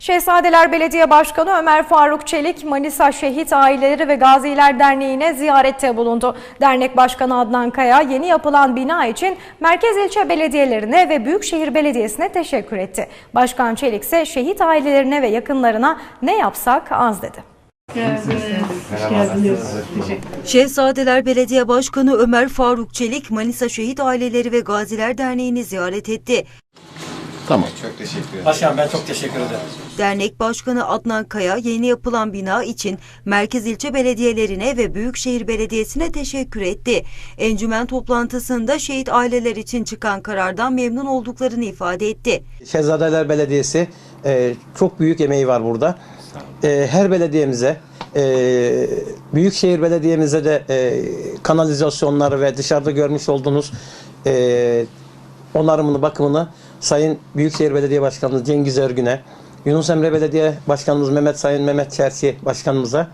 Şehzadeler Belediye Başkanı Ömer Faruk Çelik, Manisa Şehit Aileleri ve Gaziler Derneği'ne ziyarette bulundu. Dernek Başkanı Adnan Kaya, yeni yapılan bina için merkez ilçe belediyelerine ve Büyükşehir Belediyesi'ne teşekkür etti. Başkan Çelik ise şehit ailelerine ve yakınlarına ne yapsak az dedi. Şehzadeler Belediye Başkanı Ömer Faruk Çelik, Manisa Şehit Aileleri ve Gaziler Derneği'ni ziyaret etti. Tamam. Çok teşekkür ederim. Başkanım ben çok teşekkür ederim. Dernek Başkanı Adnan Kaya, yeni yapılan bina için merkez ilçe belediyelerine ve Büyükşehir Belediyesi'ne teşekkür etti. Encümen toplantısında şehit aileler için çıkan karardan memnun olduklarını ifade etti. Şehzadeler Belediyesi e, çok büyük emeği var burada. E, her belediyemize, e, Büyükşehir Belediye'mize de e, kanalizasyonları ve dışarıda görmüş olduğunuz e, onarımını, bakımını Sayın Büyükşehir Belediye Başkanımız Cengiz Örgün'e, Yunus Emre Belediye Başkanımız Mehmet Sayın Mehmet Çersi Başkanımıza,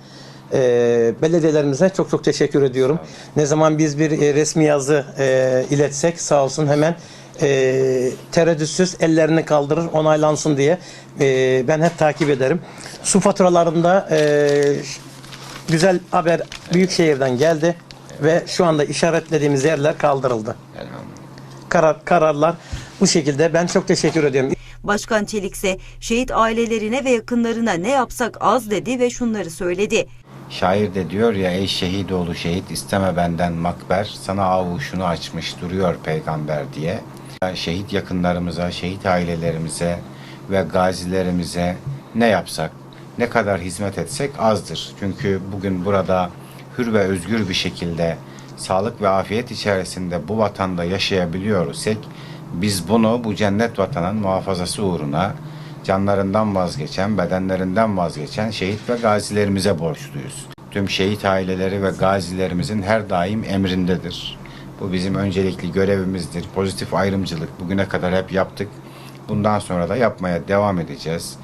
e, belediyelerimize çok çok teşekkür ediyorum. Ne zaman biz bir e, resmi yazı e, iletsek sağ olsun hemen e, tereddütsüz ellerini kaldırır onaylansın diye e, ben hep takip ederim. Su faturalarında e, güzel haber Büyükşehir'den geldi ve şu anda işaretlediğimiz yerler kaldırıldı. Karar, kararlar bu şekilde. Ben çok teşekkür ediyorum. Başkan Çelik ise şehit ailelerine ve yakınlarına ne yapsak az dedi ve şunları söyledi. Şair de diyor ya ey şehidoğlu şehit isteme benden makber sana avuşunu açmış duruyor peygamber diye. Şehit yakınlarımıza, şehit ailelerimize ve gazilerimize ne yapsak, ne kadar hizmet etsek azdır. Çünkü bugün burada hür ve özgür bir şekilde sağlık ve afiyet içerisinde bu vatanda yaşayabiliyor isek biz bunu bu cennet vatanın muhafazası uğruna canlarından vazgeçen, bedenlerinden vazgeçen şehit ve gazilerimize borçluyuz. Tüm şehit aileleri ve gazilerimizin her daim emrindedir. Bu bizim öncelikli görevimizdir. Pozitif ayrımcılık bugüne kadar hep yaptık. Bundan sonra da yapmaya devam edeceğiz.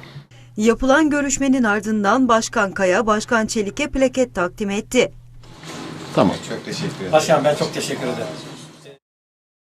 Yapılan görüşmenin ardından Başkan Kaya, Başkan Çelik'e plaket takdim etti. Tamam. Çok teşekkür ederim. Başkanım ben çok teşekkür ederim.